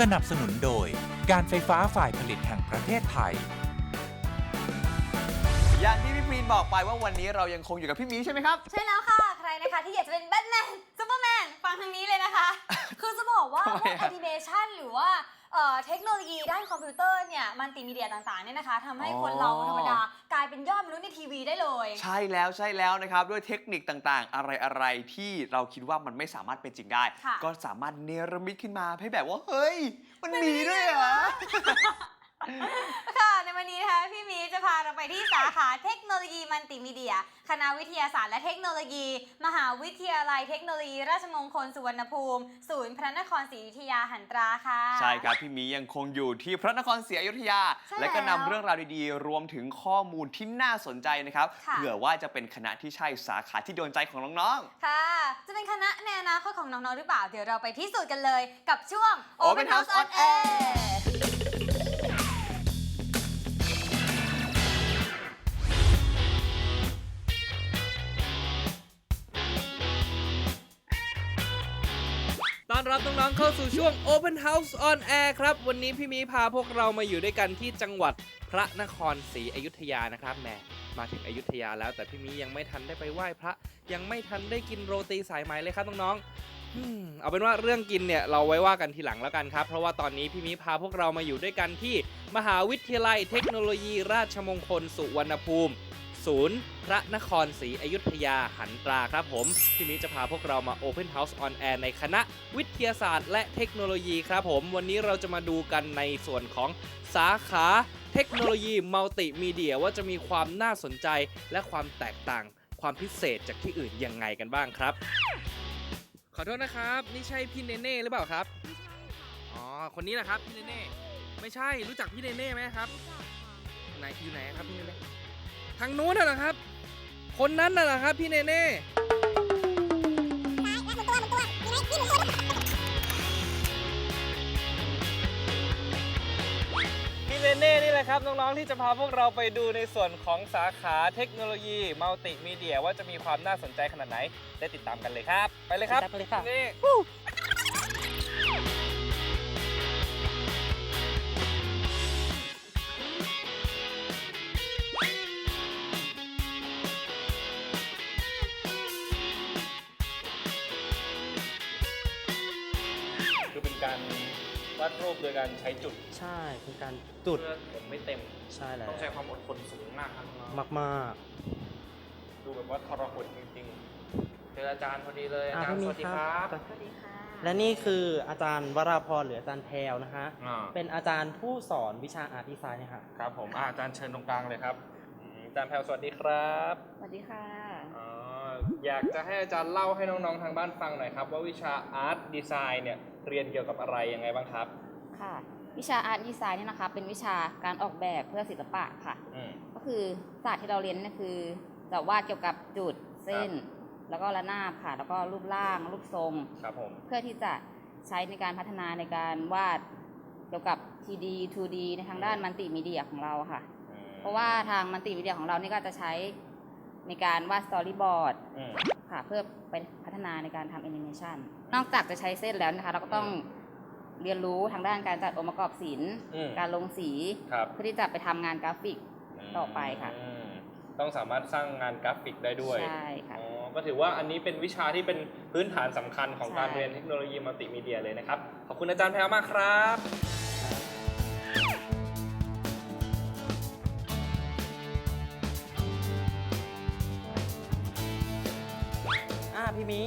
สนับสนุนโดยการไฟฟ้าฝ่ายผลิตแห่งประเทศไทย อย่างที่พี่พรีนบอกไปว่าวันนี้เรายังคงอยู่กับพี่หมีใช่ไหมครับ ใช่แล้วค่ะ ใครนะคะที่อยากจะเป็นแบทแมนซูเปอร์แมนฟังทางนี้เลยนะคะ คือจะบอกว่าทำพไมวกอะ แอนิเมชันหรือว่าเอ่อเทคโนโลยีด้านคอมพิวเตอร์เนี่ย มันติมีเดียต่างๆเนี่ยนะคะทำให้คนเราธรรมดากลายเป็น ได้เลย ใช่แล้วใช่แล้วนะครับ ด้วยเทคนิคต่างๆ อะไรๆที่เราคิดว่ามันไม่สามารถเป็นจริงได้ ค่ะ ก็สามารถเนรมิตขึ้นมาให้แบบว่า เฮ้ย มันมีด้วยเหรอ ค่ะ ในวันนี้นะคะพี่มีจะพาเราไปที่สาขาเทคโนโลยีมัลติมีเดีย คณะวิทยาศาสตร์และเทคโนโลยี มหาวิทยาลัยเทคโนโลยี ราชมงคลสุวรรณภูมิ ศูนย์พระนครศรีอยุธยาหันตราค่ะ ใช่ครับ พี่หมียังคงอยู่ที่พระนครศรีอยุธยา ใช่และก็นำแล้วเรื่องราวดีๆ รวมถึงข้อมูลที่น่าสนใจนะครับค่ะ เผื่อว่าจะเป็นคณะที่ใช่สาขาที่โดนใจของน้องค่ะ จะเป็นคณะในอนาคตของน้องๆหรือเปล่า เดี๋ยวเราไปพิสูจน์กันเลย กับช่วง Open House on Air ต้อนรับน้องๆเข้าสู่ช่วง Open House on Air ครับ วันนี้พี่มีพาพวกเรามาอยู่ด้วยกันที่จังหวัดพระนครศรีอยุธยานะครับแหมมาถึงอยุธยาแล้วแต่พี่มียังไม่ทันได้ไปไหว้พระ ยังไม่ทันได้กินโรตีสายไหมเลยครับน้องๆอืมเอาเป็นว่าเรื่องกินเนี่ยเราไว้ว่ากันทีหลังแล้วกันครับ เพราะว่าตอนนี้พี่มีพาพวกเรามาอยู่ด้วยกันที่ มหาวิทยาลัยเทคโนโลยีราชมงคลสุวรรณภูมิ ศูนย์พระนครศรีอยุธยาหันตราครับผมพี่มิจะพาพวกเรามา Open House on Air ในคณะวิทยาศาสตร์และเทคโนโลยีครับผม วันนี้เราจะมาดูกันในส่วนของสาขาเทคโนโลยีมัลติมีเดียว่าจะมีความน่าสนใจและความแตกต่าง ความพิเศษจากที่อื่นยังไงกันบ้างครับ ขอโทษนะครับ นี่ใช่พี่เนเน่หรือเปล่าครับอ๋อคนนี้แหละครับพี่เนเน่ไม่ใช่รู้จักพี่เนเน่ไหมครับไหนอยู่ไหนครับพี่เนเน่ ทางนู้นน่ะเหรอครับ คนนั้นน่ะเหรอครับ พี่เนเน่พี่เนเน่นี่แหละครับน้องๆที่จะพาพวกเราไปดูในส่วนของสาขาเทคโนโลยีมัลติมีเดียว่าจะมีความน่าสนใจขนาดไหน ได้ติดตามกันเลยครับ ไปเลยครับติดตามกันเลยค่ะ วาดรูปโดยการใช้จุดใช่คือการจุดเพื่อผมไม่เต็ม ใช่แล้วต้องใช้ความอดทนสูงมากครับน้องมากมากๆดูแบบว่าทรหดจริงๆ เจออาจารย์พอดีเลยๆอาจารย์สวัสดีครับสวัสดีค่ะและนี่คืออาจารย์วราพรหรืออาจารย์แพรวนะฮะอ่าเป็นอาจารย์ผู้สอนวิชาอาร์ตดีไซน์เนี่ยค่ะ ครับผมอ่าอาจารย์เชิญตรงกลางเลยครับอืมอาจารย์แพรวสวัสดีครับสวัสดีค่ะ อ๋ออยากจะให้อาจารย์เล่าให้น้องๆทางบ้านฟังหน่อยครับ ว่าวิชาอาร์ตดีไซน์เนี่ยเรียนเกี่ยวกับอะไรยังไงบ้างครับ ค่ะ วิชาอาร์ตดีไซน์เนี่ยนะคะ เป็นวิชาการออกแบบเพื่อศิลปะค่ะ อืม ก็คือศาสตร์ที่เราเรียนเนี่ยคือจะวาดเกี่ยวกับจุดเส้น แล้วก็ระนาบค่ะ แล้วก็รูปร่าง รูปทรง ครับผม เพื่อที่จะใช้ในการพัฒนาในการวาดเกี่ยวกับ 3D 2D ในทางด้านมัลติมีเดียของเราค่ะ อืมเพราะว่าทางมัลติมีเดียของเรานี่ก็จะใช้ในการวาดสตอรี่บอร์ด อืม ค่ะเพื่อไปพัฒนาในการทำแอนิเมชันนอกจากจะใช้เส้นแล้วนะคะ เราก็ต้อง เรียนรู้ทางด้านการจัดองค์ประกอบศิลป์ อืม การลงสีครับเพื่อที่จะไปทำงานกราฟิก ต่อไปค่ะ อืมต้องสามารถสร้างงานกราฟิกได้ด้วยใช่ค่ะ อ๋อก็ถือว่าอันนี้เป็นวิชาที่เป็นพื้นฐานสำคัญของการใช่ เรียนเทคโนโลยีมัลติมีเดียเลยนะครับ ขอบคุณอาจารย์แพรวมากครับ อ่าพี่มี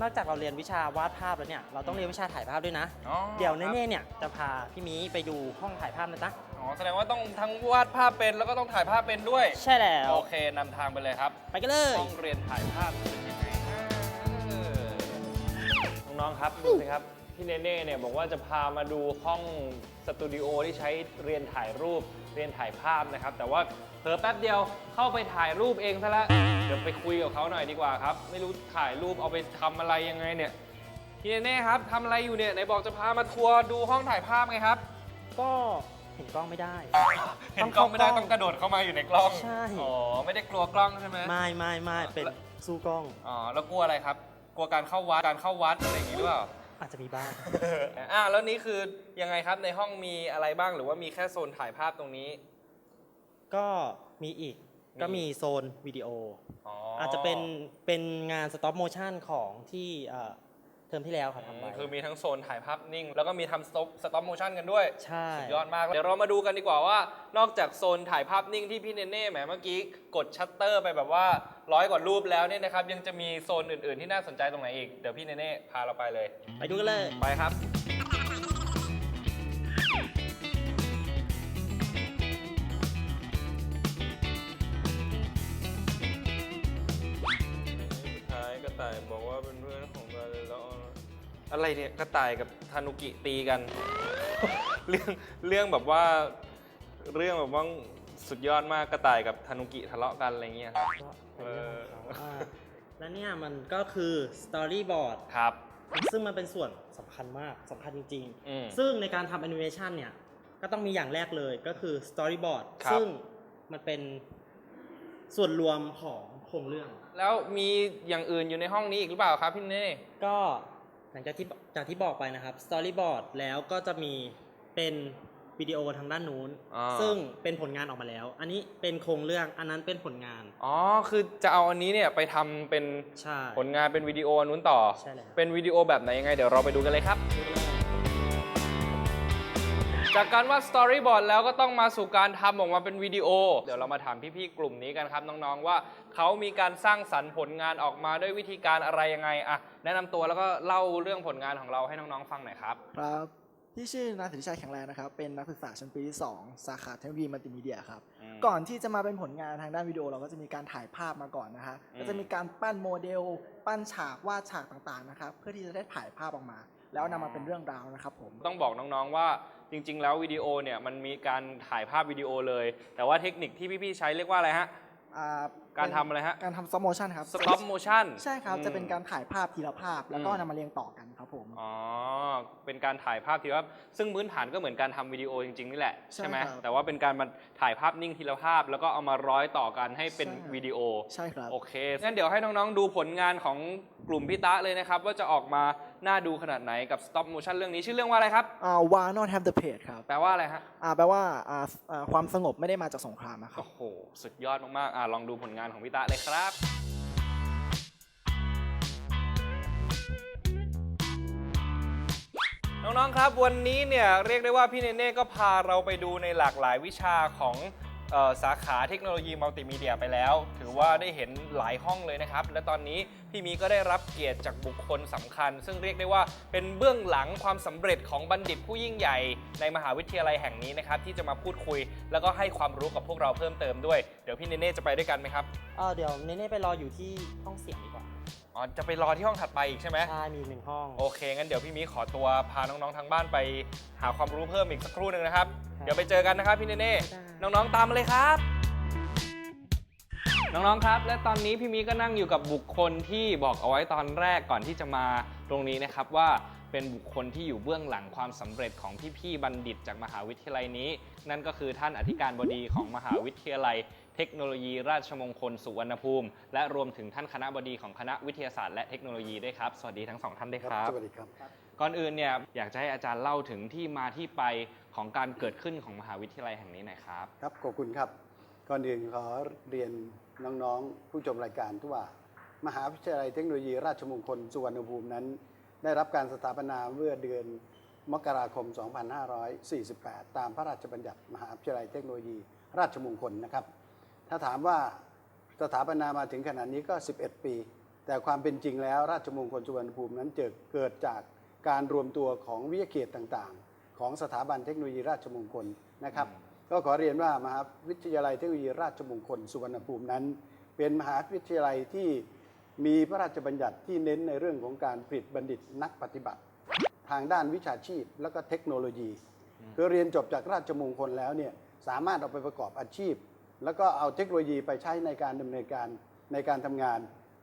นอกจากเราเรียนวิชาวาดภาพแล้วเนี่ยเราต้องเรียนวิชาถ่ายภาพด้วยนะ อ๋อเดี๋ยวครับเน่ๆเนี่ยจะพาพี่มีไปดูห้องถ่ายภาพนะจ๊ะอ๋อแสดงว่าต้องทั้งวาดภาพเป็นแล้วก็ต้องถ่ายภาพเป็นด้วย ใช่แล้วโอเคนำทางไปเลยครับ ไปกันเลยห้องเรียนถ่ายภาพเป็นยังไงนะเออน้องๆครับดูสิครับ พี่เนเน่เนี่ยบอกว่าจะพามาดูห้องสตูดิโอที่ใช้เรียนถ่ายรูปเรียนถ่ายภาพนะครับ แต่ว่าเผ ลอแป๊บเดียวเข้าไปถ่ายรูปเองซะแล้วเดี๋ยวไปคุยกับเขาหน่อยดีกว่าครับ ไม่รู้ถ่ายรูปเอาไปทำอะไรยังไงเนี่ยพี่เนเน่ครับทำอะไรอยู่เนี่ยไหนบอกจะพามาทัวร์ดูห้องถ่ายภาพไงครับ ก็เห็นกล้องไม่ได้ เห็นกล้องไม่ได้ต้องกระโดดเข้ามาอยู่ในกล้องใช่ อ๋อไม่ได้กลัวกล้องใช่ไหม ไม่ไม่ไม่เป็นสู้กล้องอ๋อแล้วกลัวอะไรครับ กลัวการเข้าวัดการเข้าวัดอะไรอย่างนี้หรือเปล่า อาจจะมีบ้าง อ่าแล้วนี้คือยังไงครับในห้องมีอะไรบ้างหรือว่ามีแค่โซนถ่ายภาพตรงนี้ ก็มีอีกมีก็มีโซนวิดีโออ๋ออาจจะเป็นเป็นงานสต็อปโมชั่นของที่เอ่อเทอมที่แล้วครับทำไว้คือมีทั้งโซนถ่ายภาพนิ่ง แล้วก็มีทำสต็อปสต็อปโมชั่นกันด้วย ใช่สุดยอดมาก เดี๋ยวเรามาดูกันดีกว่าว่า นอกจากโซนถ่ายภาพนิ่งที่พี่เนเน่แหมเมื่อกี้กดชัตเตอร์ไปแบบว่าร้อยกว่ารูปแล้วเนี่ยนะครับ ยังจะมีโซนอื่น ๆ ที่น่าสนใจตรงไหนอีก เดี๋ยวพี่เนเน่พาเราไปเลย ไปดูกันเลย ไปครับายกระต่ายบอกว่าเป็นเพื่อนของกันเลยแล้วอะไรเนี่ยกระต่ายกับทานุกิตีกัน เรื่องเรื่องแบบว่า เรื่องแบบว่าสุดยอดมากกระต่ายกับทานุกิทะเลาะกันอะไรเงี้ยครับก็เป็นเรื่องของเขาอ่าและเนี่ยมันก็คือสตอรี่บอร์ดครับ ซึ่งมันเป็นส่วนสำคัญมากสำคัญจริง อืม ๆ ซึ่งในการทำแอนิเมชันเนี่ย ก็ต้องมีอย่างแรกเลยก็คือสตอรี่บอร์ดครับ ซึ่งมันเป็นส่วนรวมของ โครงเรื่อง แล้วมีอย่างอื่นอยู่ในห้องนี้อีกหรือเปล่าครับพี่เน่ก็หลังจากที่จากที่บอกไปนะครับสตอรี่บอร์ดแล้วก็จะมีเป็นวิดีโอทางด้านนู้น อ่าซึ่งเป็นผลงานออกมาแล้ว อันนี้เป็นโครงเรื่องอันนั้นเป็นผลงานอ๋อคือจะเอาอันนี้เนี่ยไปทำเป็นใช่ผลงานเป็นวิดีโออันนู้นต่อ ใช่แล้ว เป็นวิดีโอแบบไหนยังไงเดี๋ยวเราไปดูกันเลยครับ จากการวาดสตอรี่บอร์ดแล้วก็ต้องมาสู่การทำออกมาเป็นวิดีโอ เดี๋ยวเรามาถามพี่ๆกลุ่มนี้กันครับน้องๆว่าเขามีการสร้างสรรค์ผลงานออกมาด้วยวิธีการอะไรยังไงอะแนะนำตัวแล้วก็เล่าเรื่องผลงานของเราให้น้องๆฟังหน่อยครับ ครับที่ชื่อนายสิทธิชัยแข็งแรงนะครับ เป็นนักศึกษาชั้นปีที่ 2 สาขาเทคโนโลยีมัลติมีเดียครับอืมก่อนที่จะมาเป็นผลงานทางด้านวิดีโอเราก็จะมีการถ่ายภาพมาก่อนนะฮะอืม ก็จะมีการปั้นโมเดล ปั้นฉากวาดฉากต่างๆนะครับเพื่อที่จะได้ถ่ายภาพออกมา แล้วนำมาเป็นเรื่องราวนะครับผม ต้องบอกน้องๆว่า จริง ๆ แล้ววิดีโอเนี่ยมันมีการถ่ายภาพวิดีโอเลย แต่ว่าเทคนิคที่พี่ๆใช้เรียกว่าอะไรฮะ อ่าการทำอะไรฮะ การทำ stop motion ครับ stop motion ใช่ครับ จะเป็นการอืมถ่ายภาพทีละภาพ แล้วก็อืมนำมาเรียงต่อกันครับผม อ๋อ เป็นการถ่ายภาพทีละภาพซึ่งพื้นฐานก็เหมือนการทำวิดีโอจริง ๆ นี่แหละ ใช่ใช่ไหมครับแต่ว่าเป็นการมาถ่ายภาพนิ่งทีละภาพ แล้วก็เอามาร้อยต่อกันให้เป็นใช่ วิดีโอ ใช่ครับ โอเค งั้นเดี๋ยวให้น้อง ๆ ดูผลงานของกลุ่มพี่ตะเลยนะครับ ว่าจะออกมา น่าดูขนาดไหนกับ stop motion เรื่องนี้ชื่อเรื่องว่าอะไรครับ อ่า why not have the page ครับแปลว่าอะไรฮะอ่าแปลว่าอ่าอ่าความสงบไม่ได้มาจากสงครามนะครับ โอ้โห สุดยอดมากๆอะลองดูผลงานของพี่ตะเลยครับ น้องๆ ครับ วันนี้เนี่ยเรียกได้ว่าพี่เนเน่ก็พาเราไปดูในหลากหลายวิชาของเอ่อ สาขาเทคโนโลยีมัลติมีเดียไปแล้ว ถือว่าได้เห็นหลายห้องเลยนะครับ และตอนนี้พี่มีก็ได้รับเกียรติจากบุคคลสำคัญ ซึ่งเรียกได้ว่าเป็นเบื้องหลังความสำเร็จของบัณฑิตผู้ยิ่งใหญ่ ในมหาวิทยาลัยแห่งนี้นะครับที่จะมาพูดคุย แล้วก็ให้ความรู้กับพวกเราเพิ่มเติมด้วยเดี๋ยวพี่เนเน่จะไปด้วยกันไหมครับเอ่อเดี๋ยวเนเน่ไปรออยู่ที่ห้องเสียงดีกว่าอ๋อจะไปรอที่ห้องถัดไปอีกใช่ไหมใช่มีหนึ่งห้องโอเคงั้นเดี๋ยวพี่มีขอตัวพาน้องๆทางบ้านไป หาความรู้เพิ่มอีกสักครู่หนึ่งนะครับครับ เดี๋ยวไปเจอกันนะครับพี่เนเน่ได้น้องๆตามมาเลยครับ น้องๆครับ และตอนนี้พี่มีก็นั่งอยู่กับบุคคลที่บอกเอาไว้ตอนแรกก่อนที่จะมาตรงนี้นะครับว่าเป็นบุคคลที่อยู่เบื้องหลังความสำเร็จของพี่ๆบัณฑิตจากมหาวิทยาลัยนี้ นั่นก็คือท่านอธิการบดีของมหาวิทยาลัย เทคโนโลยีราชมงคลสุวรรณภูมิ และรวมถึงท่านคณะบดีของคณะวิทยาศาสตร์และเทคโนโลยีด้วยครับ สวัสดีทั้งสองท่านด้วยครับสวัสดีครับ ก่อนอื่นเนี่ยอยากจะให้อาจารย์เล่าถึงที่มาที่ไป ของการเกิดขึ้นของมหาวิทยาลัยแห่งนี้หน่อยครับ ครับขอบคุณครับ ก่อนอื่นขอเรียนน้องๆ ผู้ชมรายการที่ว่ามหาวิทยาลัยเทคโนโลยีราชมงคลสุวรรณภูมินั้น ได้รับการสถาปนาเมื่อเดือนมกราคม 2548 ตามพระราชบัญญัติมหาวิทยาลัยเทคโนโลยีราชมงคลนะครับ ถ้าถามว่าสถาปนามาถึงขนาดนี้ก็ 11 ปี แต่ความเป็นจริงแล้วราชมงคลสุวรรณภูมินั้นเกิดเกิดจากการรวมตัวของวิทยาเขตต่างๆ ของสถาบันเทคโนโลยีราชมงคลนะครับ ก็ขอเรียนว่ามหาวิทยาลัยเทคโนโลยีราชมงคลสุวรรณภูมินั้น เป็นมหาวิทยาลัยที่มีพระราชบัญญัติที่เน้นในเรื่องของการผลิตบัณฑิตนักปฏิบัติ ทางด้านวิชาชีพและก็เทคโนโลยี คือเรียนจบจากราชมงคลแล้วเนี่ยสามารถเอาไปประกอบอาชีพ แล้วก็เอาเทคโนโลยีไปใช้ในการดำเนินการในการทำงาน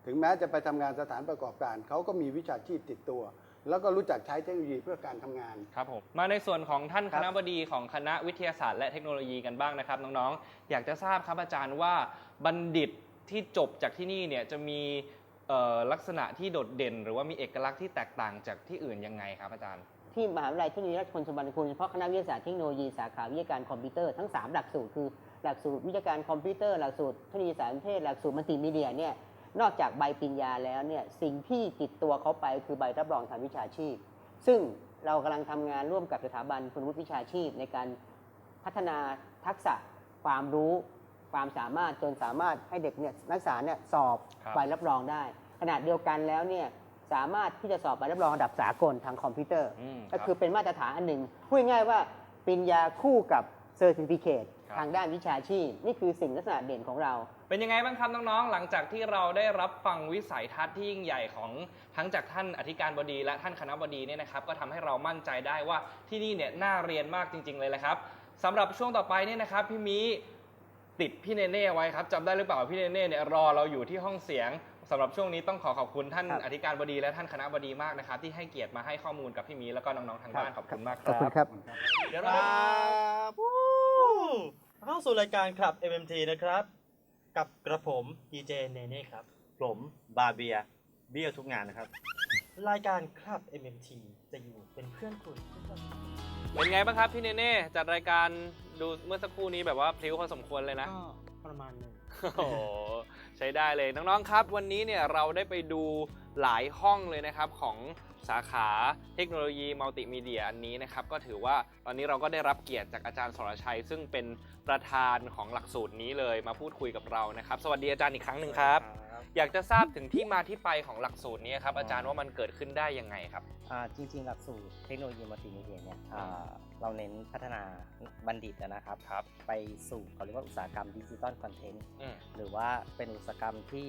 ถึงแม้จะไปทำงานสถานประกอบการเขาก็มีวิชาชีพติดตัว แล้วก็รู้จักใช้เทคโนโลยีเพื่อการทำงาน ครับผมมาในส่วนของท่านคครับณะบดีของคณะวิทยาศาสตร์และเทคโนโลยีกันบ้างนะครับน้องๆ อยากจะทราบครับอาจารย์ว่าบัณฑิตที่จบจากที่นี่เนี่ยจะมีเอ่อลักษณะที่โดดเด่น หรือว่ามีเอกลักษณ์ที่แตกต่างจากที่อื่นยังไงครับอาจารย์ ที่มหาวิทยาลัยเทคโนโลยีราชมงคลสุวรรณภูมิเฉพาะคณะวิทยาศาสตร์เทคโนโลยีสาขาวิทยาการคอมพิวเตอร์ทั้ง 3 หลักสูตรคือ หลักสูตรวิทยาการคอมพิวเตอร์หลักสูตรเทคโนโลยีสารสนเทศหลักสูตรมัลติมีเดียเนี่ย นอกจากใบปริญญาแล้วเนี่ยสิ่งที่ติดตัวเขาไปคือใบรับรองทางวิชาชีพ ซึ่งเรากำลังทำงานร่วมกับสถาบันคุณวุฒิวิชาชีพ ในการพัฒนาทักษะความรู้ความสามารถจนสามารถให้เด็กเนี่ยนักศึกษาเนี่ยสอบครับใบรับรองได้ขนาดเดียวกันแล้วเนี่ยสามารถที่จะสอบใบรับรองระดับสากลทางคอมพิวเตอร์อืมก็คือเป็นมาตรฐานอันหนึ่งพูดง่ายๆว่าปริญญาคู่กับเซอร์ติฟิเคตครับ ทางด้านวิชาชีพ นี่คือสิ่งลักษณะเด่นของเรา เป็นยังไงบ้างครับน้องๆ หลังจากที่เราได้รับฟังวิสัยทัศน์ที่ยิ่งใหญ่ของทั้งจากท่านอธิการบดี และท่านคณะบดีเนี่ยนะครับ ก็ทำให้เรามั่นใจได้ว่าที่นี่เนี่ยน่าเรียนมากจริง ๆ เลยแหละครับสำหรับช่วงต่อไปเนี่ยนะครับพี่มีติดพี่เนเน่ไว้ครับจำได้หรือเปล่าพี่เนเน่เนี่ยรอเราอยู่ที่ห้องเสียงสำหรับช่วงนี้ต้องขอขอบคุณท่านครับอธิการบดีและท่านคณะบดีมากนะครับ ที่ให้เกียรติมาให้ข้อมูลกับพี่มีแล้วก็น้องๆทางบ้านขอบคุณมากคขอบรับคุณครับ เดี๋ยวคเรารไปับ เข้าสู่รายการคลับ MMT นะครับ กับกระผมดีเจเนเน่ครับ ผมบาเบียเบี้ยวทุกงานนะครับ รายการคลับ MMT จะอยู่เป็นเพื่อนคุณเป็นไงบ้างครับพี่เนเน่จัดรายการดูเมื่อสักครู่นี้แบบว่าพลิ้วพอสมควรเลยนะ ก็ประมาณหนึ่งโอ้โหใช้ได้เลยน้องๆครับ วันนี้เนี่ยเราได้ไปดูหลายห้องเลยนะครับของ สาขาเทคโนโลยีมัลติมีเดียอันนี้นะครับก็ถือว่าตอนนี้เราก็ได้รับเกียรติจากอาจารย์สรชัย ซึ่งเป็นประธานของหลักสูตรนี้เลยมาพูดคุยกับเรานะครับ สวัสดีอาจารย์อีกครั้งหนึ่งครับ อยากจะทราบถึงที่มาที่ไปของหลักสูตรนี้ครับอาจารย์ว่ามันเกิดขึ้นได้ยังไงครับ อ่าจริงๆ หลักสูตรเทคโนโลยีมัลติมีเดียเนี่ยอ่าเราเน้นพัฒนาบัณฑิตนะครับครับ ไปสู่เขาเรียกว่าอุตสาหกรรมดิจิตอลคอนเทนต์อืม หรือว่าเป็นอุตสาหกรรมที่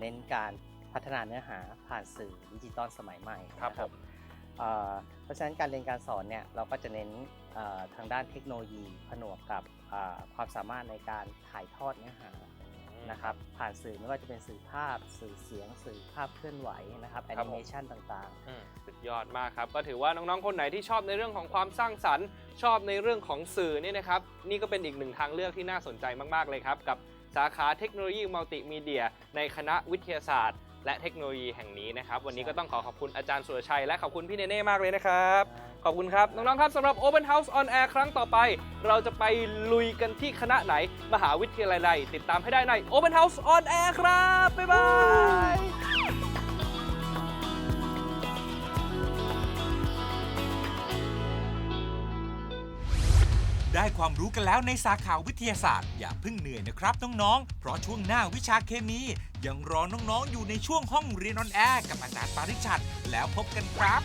เน้นการ พัฒนาเนื้อหาผ่านสื่อดิจิตอลสมัยใหม่ครับนะผมอ่าเพราะฉะนั้นการเรียนการสอนเนี่ยเราก็จะเน้นอ่าทางด้านเทคโนโลยีผนวกกับอ่าความสามารถในการถ่ายทอดเนื้อหานะครับผ่านสื่อไม่ว่าจะเป็นสื่อภาพ สื่อเสียง สื่อภาพเคลื่อนไหวนะครับแอครับนิผมเมชันต่างอืมสุดยอดมากครับ ก็ถือว่าน้องๆคนไหนที่ชอบในเรื่องของความสร้างสรรค์ ชอบในเรื่องของสื่อเนี่ยนะครับนี่ก็เป็นอีกหนึ่งทางเลือกที่น่าสนใจมากๆเลยครับ กับสาขาเทคโนโลยีมัลติมีเดีย ในคณะวิทยาศาสตร์ และเทคโนโลยีแห่งนี้นะครับ วันนี้ก็ต้องขอขอบคุณอาจารย์สุรชัย และขอบคุณพี่เนเน่มากเลยนะครับ ขอบคุณครับ น้องๆครับสำหรับ Open House on Air ครั้งต่อไป เราจะไปลุยกันที่คณะไหนมหาวิทยาลัยใดติดตามให้ได้ใน Open House on Air ครับบ๊ายบาย ได้ความรู้กันแล้วในสาขาวิทยาศาสตร์ อย่าเพิ่งเหนื่อยนะครับน้องๆ เพราะช่วงหน้าวิชาเคมี ยังรอน้องๆ อยู่ในช่วงห้องเรียนออนแอร์กับอาจารย์ปาริชัดแล้วพบกันครับ